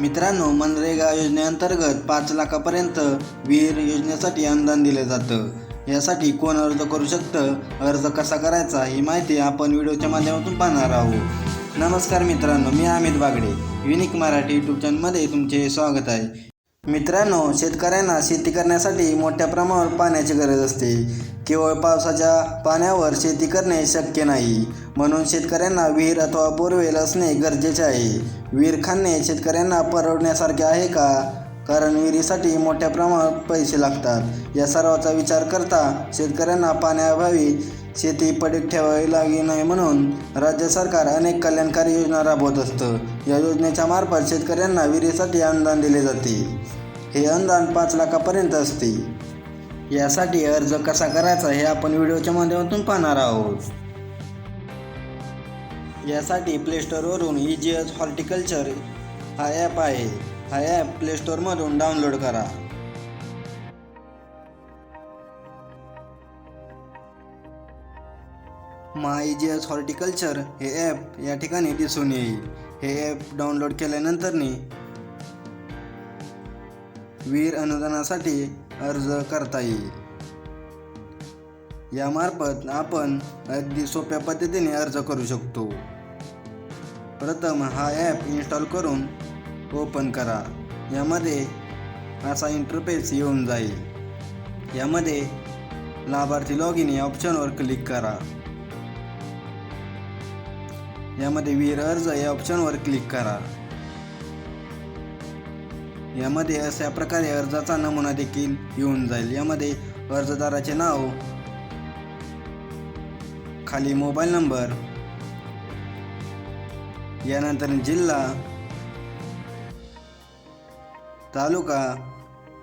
मित्रांनो मनरेगा योजनेअंतर्गत पाच लाखापर्यंत विहीर योजनेसाठी अनुदान दिलं जातं. यासाठी कोण अर्ज करू शकतं अर्ज कसा करायचा ही माहिती आपण व्हिडिओच्या माध्यमातून पाहणार आहोत. नमस्कार मित्रांनो मी अमित बागडे युनिक मराठी यूट्यूब चॅनलमध्ये तुमचे स्वागत आहे. मित्रांनो शेतकऱ्यांना शेती करण्यासाठी मोठ्या प्रमाणावर पाण्याची गरज असते. केवळ पावसाच्या पाण्यावर शेती करणे शक्य नाही. म्हणून शेतकऱ्यांना विहीर अथवा बोरवेल असणे गरजेचे आहे. विहीर खाणे शेतकऱ्यांना परवडण्यासारखे आहे का? कारण विहिरीसाठी मोठ्या प्रमाणात पैसे लागतात. या सर्वाचा विचार करता शेतकऱ्यांना पाण्याअभावी शेती पडीक ठेवावी लागली नाही म्हणून राज्य सरकार अनेक कल्याणकारी योजना राबवत असतं. या योजनेच्या मार्फत शेतकऱ्यांना विहिरीसाठी अनुदान दिले जाते. हे अनुदान पाच लाखापर्यंत असते. यासाठी अर्ज कसा करायचा हे आपण व्हिडिओच्या माध्यमातून पाहणार आहोत. यासाठी प्लेस्टोरवरून ई जी एस हॉर्टिकल्चर हा ॲप आहे. हा ॲप प्लेस्टोरमधून डाउनलोड करा. माय जी एस हॉर्टिकल्चर हे ॲप या ठिकाणी दिसून येईल. हे ॲप डाउनलोड केल्यानंतरनी वीर अनुदानासाठी अर्ज करता येईल. यामार्फत आपण अगदी सोप्या पद्धतीने अर्ज करू शकतो. प्रथम हा ॲप इन्स्टॉल करून ओपन करा. यामध्ये असा इंटरफेस येऊन जाईल. यामध्ये लाभार्थी लॉग इन या ऑप्शनवर क्लिक करा. यामध्ये वीर अर्ज या ऑप्शनवर क्लिक करा. यामध्ये अशा प्रकारे अर्जाचा नमुना देखील येऊन जाईल. यामध्ये अर्जदाराचे नाव खाली मोबाईल नंबर यानंतर जिल्हा तालुका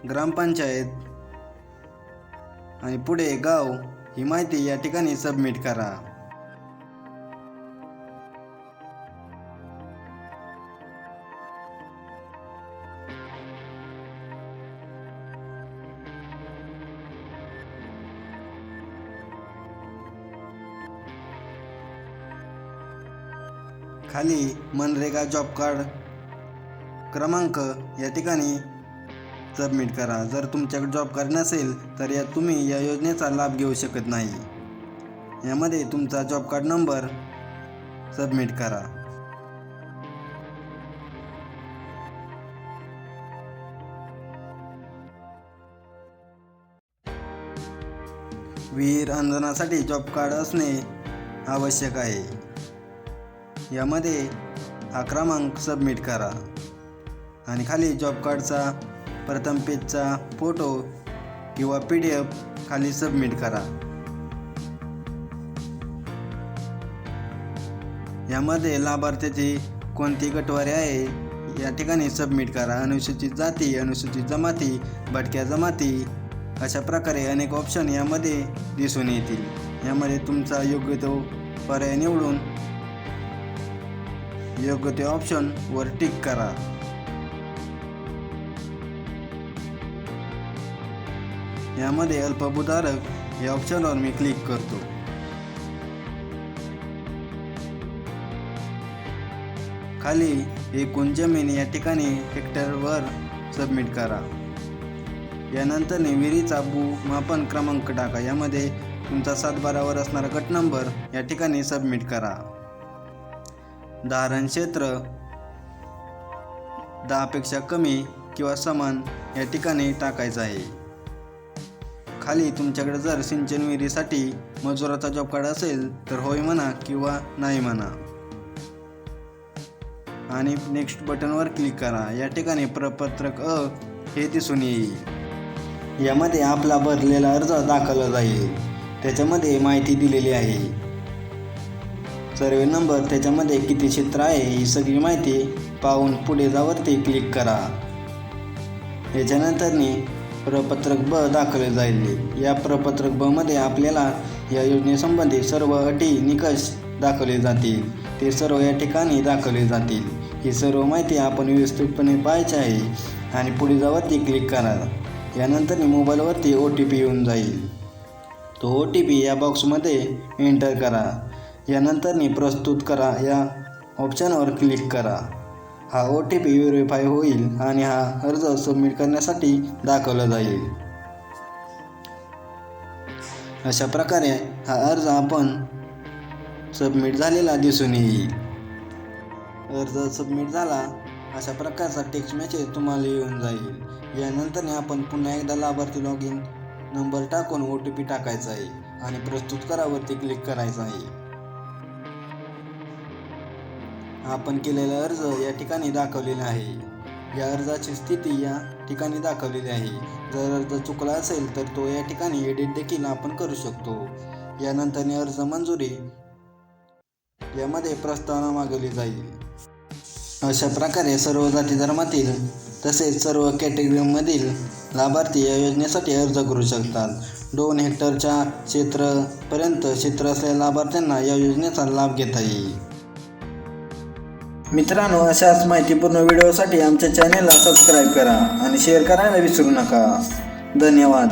ग्रामपंचायत आणि पुढे गाव ही माहिती या ठिकाणी सबमिट करा. खाली मनरेगा जॉब कार्ड क्रमांक या ठिकाणी सबमिट करा. जर तुमच्याकडे जॉब कार्ड नसेल तर या तुम्ही या योजनेचा लाभ घेऊ शकत नाही. यामध्ये तुमचा जॉब कार्ड नंबर सबमिट करा. विहीर अनुदानासाठी जॉब कार्ड असणे आवश्यक आहे. यामध्ये हा क्रमांक सबमिट करा. आणि खाली जॉब कार्डचा प्रथम पेजचा फोटो किंवा पी डी एफ खाली सबमिट करा. यामध्ये लाभार्थ्याची कोणती गटवारी आहे या ठिकाणी सबमिट करा. अनुसूचित जाती अनुसूचित जमाती भटक्या जमाती अशा प्रकारे अनेक ऑप्शन यामध्ये दिसून येतील. यामध्ये तुमचा योग्य तो पर्याय निवडून योग्य ते ऑप्शन वर टिक करा. यामध्ये अल्पभूधारक या ऑप्शनवर मी क्लिक करतो. खाली एकूण जमीन या ठिकाणी हेक्टरवर सबमिट करा. यानंतर विहिरीचा भूमापन क्रमांक टाका. यामध्ये तुमचा सातबारावर असणारा गट नंबर या ठिकाणी सबमिट करा. धारण क्षेत्र. दहापेक्षा कमी किंवा समान या ठिकाणी टाकायचं आहे. खाली तुमच्याकडे जर सिंचन विहिरीसाठी मजुराचा जॉब कार्ड असेल तर होय म्हणा किंवा नाही म्हणा. आणि नेक्स्ट बटनवर क्लिक करा. या ठिकाणी प्रपत्रक अ हे दिसून येईल. यामध्ये आपला भरलेला अर्ज दाखवला जाईल. त्याच्यामध्ये माहिती दिलेली आहे. सर्वे नंबर त्याच्यामध्ये किती क्षेत्र आहे ही सगळी माहिती पाहून पुढे जावरती क्लिक करा. याच्यानंतरनी प्रपत्रक ब दाखवले जाईल. या प्रपत्रक ब मध्ये आपल्याला या योजनेसंबंधी सर्व अटी निकष दाखवले जातील. ते सर्व या ठिकाणी दाखवले जातील. ही सर्व माहिती आपण व्यवस्थितपणे पाहायची आहे आणि पुढे जावरती क्लिक करा. यानंतर मोबाईलवरती ओ टी पी येऊन जाईल. तो ओ टी पी या बॉक्समध्ये एंटर करा. यानंतर प्रस्तुत करा या ऑप्शनवर क्लिक करा. हा ओ टी पी व्हेरीफाय होईल आणि हा अर्ज सबमिट करण्यासाठी दाखवला जाईल. अशा प्रकारे हा अर्ज आपण सबमिट झालेला दिसून येईल. अर्ज सबमिट झाला अशा प्रकारचा टेक्स्ट मेसेज तुम्हाला येऊन जाईल. यानंतर आपण पुन्हा एकदा लाभार्थी लॉग इन नंबर टाकून ओ टी पी टाकायचा आहे आणि प्रस्तुत करावरती क्लिक करायचं आहे. आपण केलेला अर्ज या ठिकाणी दाखवलेला आहे. या अर्जाची स्थिती या ठिकाणी दाखवलेली आहे. जर अर्ज चुकला असेल तर तो या ठिकाणी एडिट देखील आपण करू शकतो. यानंतर अर्ज मंजुरी यामध्ये प्रस्तावना मागवली जाईल. अशा प्रकारे सर्व जाती धर्मातील तसेच सर्व कॅटेगरीमधील लाभार्थी या योजनेसाठी अर्ज करू शकतात. दोन हेक्टरच्या क्षेत्रपर्यंत क्षेत्र असलेल्या लाभार्थ्यांना या योजनेचा लाभ घेता येईल. मित्रांनो अशाच माहितीपूर्ण व्हिडिओसाठी आमच्या चॅनेलला सबस्क्राईब करा आणि शेअर करायला विसरू नका. धन्यवाद.